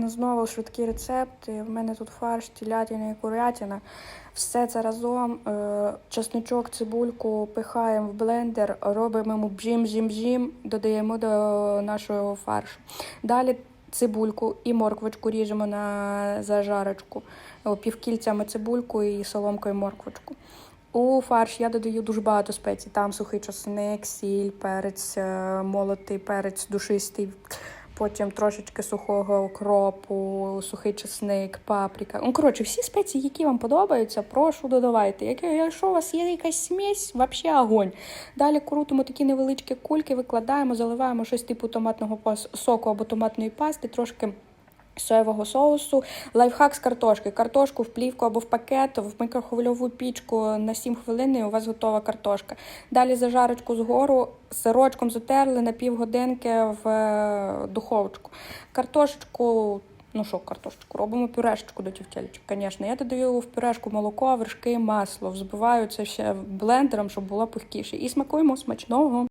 Ну, Знову швидкі рецепти. В мене тут фарш, телятина і курятина. Все це разом. Е, Чесничок, цибульку пихаємо в блендер, робимо йому бжім-бжім-бжім, додаємо до нашого фаршу. Далі цибульку і морквочку ріжемо на зажарочку. Півкільцями цибульку і соломкою морквочку. У фарш я додаю дуже багато спецій. Там сухий чесник, сіль, перець, е, молотий перець душистий. Потім трошечки сухого окропу, сухий чесник, паприка. Ну, коротше, всі спеції, які вам подобаються, прошу додавайте. Як- Якщо у вас є якась смесь, взагалі огонь. Далі крутимо такі невеличкі кульки, викладаємо, заливаємо щось типу томатного соку або томатної пасти, трошки соєвого соусу. Лайфхак з картошки. Картошку в плівку або в пакет, в мікрохвильову пічку на 7 хвилин і у вас готова картошка. Далі зажарочку згору сирочком затерли на півгодинки в е, духовочку. Картошечку. Ну що, картошечку, робимо пюрешечку до тівтєльчик, звісно. Я додаю в пюрешку молоко, вершки, масло. Взбиваю це ще блендером, щоб було пухкіше. І смакуємо смачного.